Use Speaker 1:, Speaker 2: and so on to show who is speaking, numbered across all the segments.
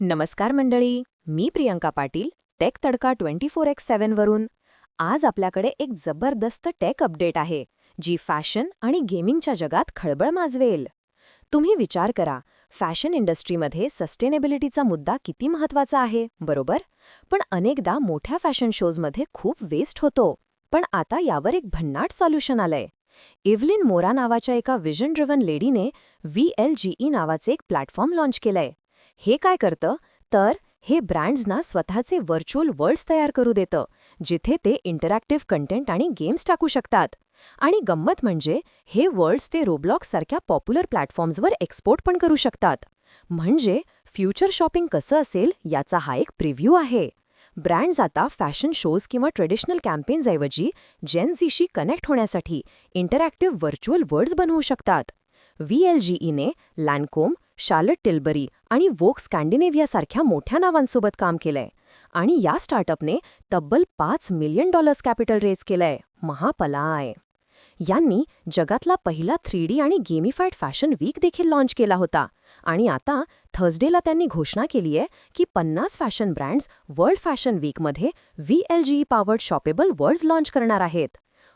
Speaker 1: नमस्कार मंडळी मी Priyanka Patil Tech Tadka twenty four X सेव्हनवरून आज आपल्याकडे एक जबरदस्त टेक अपडेट आहे जी फॅशन आणि गेमिंगच्या जगात खळबळ माजवेल. तुम्ही विचार करा फॅशन इंडस्ट्रीमध्ये सस्टेनेबिलिटीचा मुद्दा किती महत्त्वाचा आहे बरोबर? पण अनेकदा मोठ्या फॅशन शोजमध्ये खूप वेस्ट होतो. पण आता यावर एक भन्नाट सॉल्युशन आलंय. इव्हलिन मोरा नावाच्या एका विजन ड्रिव्हन लेडीने व्ही एल जी ई नावाचे एक प्लॅटफॉर्म लाँच केलंय. हे काय करतं? तर हे ब्रँड्सना स्वतःचे व्हर्च्युअल वर्ल्ड्स तयार करू देतं जिथे ते इंटरॅक्टिव्ह कंटेंट आणि गेम्स टाकू शकतात. आणि गंमत म्हणजे हे वर्ल्ड्स ते रोब्लॉक्ससारख्या पॉप्युलर प्लॅटफॉर्म्सवर एक्सपोर्ट पण करू शकतात. म्हणजे फ्युचर शॉपिंग कसं असेल याचा हा एक प्रिव्ह्यू आहे. ब्रँड्स आता फॅशन शोज किंवा ट्रेडिशनल कॅम्पेन्सऐवजी जेनझीशी कनेक्ट होण्यासाठी इंटरॅक्टिव्ह व्हर्च्युअल वर्ड्स बनवू शकतात. व्ही एल जीईने लॅनकोम शार्लट टिल्बरी आणि वोक स्कॅन्डिनेव्हियासारख्या मोठ्या नावांसोबत काम केलंय. आणि या स्टार्टअपने तब्बल पाच मिलियन डॉलर्स कॅपिटल रेज केलंय. महापलाय. यांनी जगातला पहिला थ्री डी आणि गेमिफाईड फॅशन वीक देखील लॉन्च केला होता. आणि आता थर्सडेला त्यांनी घोषणा केली आहे की पन्नास फॅशन ब्रँड्स वर्ल्ड फॅशन वीकमध्ये V L G powered shoppable worlds launch करणार आहेत.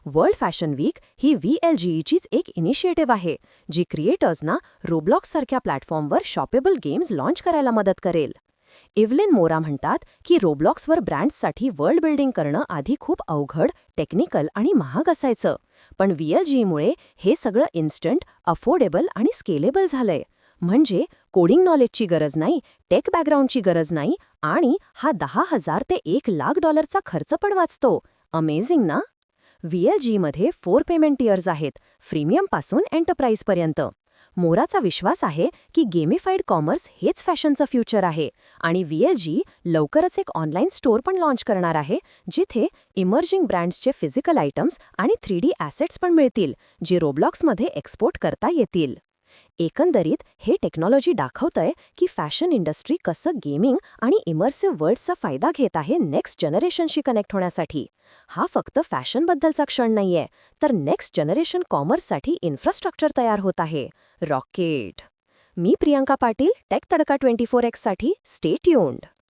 Speaker 1: वर्ल्ड फॅशन वीक ही व्ही एल जीईचीच एक इनिशिएटिव्ह आहे जी क्रिएटर्सना रोब्लॉक्ससारख्या प्लॅटफॉर्मवर शॉपेबल गेम्स लॉन्च करायला मदत करेल. इव्हलिन मोरा म्हणतात की रोब्लॉक्सवर ब्रँड्ससाठी वर्ल्ड बिल्डिंग करणं आधी खूप अवघड टेक्निकल आणि महाग असायचं पण व्ही एल हे सगळं इन्स्टंट अफोर्डेबल आणि स्केलेबल झालंय. म्हणजे कोडिंग नॉलेजची गरज नाही टेक बॅकग्राऊंडची गरज नाही आणि हा दहा हजार ते एक लाख डॉलरचा खर्च पण वाचतो. अमेझिंग ना व्हीएलजीमध्ये फोर पेमेंट टियर्स आहेत फ्रीमियमपासून एंटरप्राईजपर्यंत मोराचा विश्वास आहे की गेमिफाईड कॉमर्स हेच फॅशनचं फ्युचर आहे आणि व्हीएलजी लवकरच एक ऑनलाईन स्टोअर पण लॉन्च करणार आहे जिथे इमर्जिंग ब्रँड्सचे फिजिकल आयटम्स आणि थ्री डी ॲसेट्स पण मिळतील जे रोब्लॉक्समध्ये एक्सपोर्ट करता येतील. एकंदरीत हे टेक्नॉलॉजी दाखवतंय की फॅशन इंडस्ट्री कसं गेमिंग आणि इमर्सिव्ह वर्ल्डचा फायदा घेत आहे नेक्स्ट जनरेशनशी कनेक्ट होण्यासाठी. हा फक्त फॅशनबद्दलचा क्षण नाहीये तर नेक्स्ट जनरेशन कॉमर्ससाठी इन्फ्रास्ट्रक्चर तयार होत आहे. रॉकेट. मी Priyanka Patil Tech Tadka twenty four एक्ससाठी stay tuned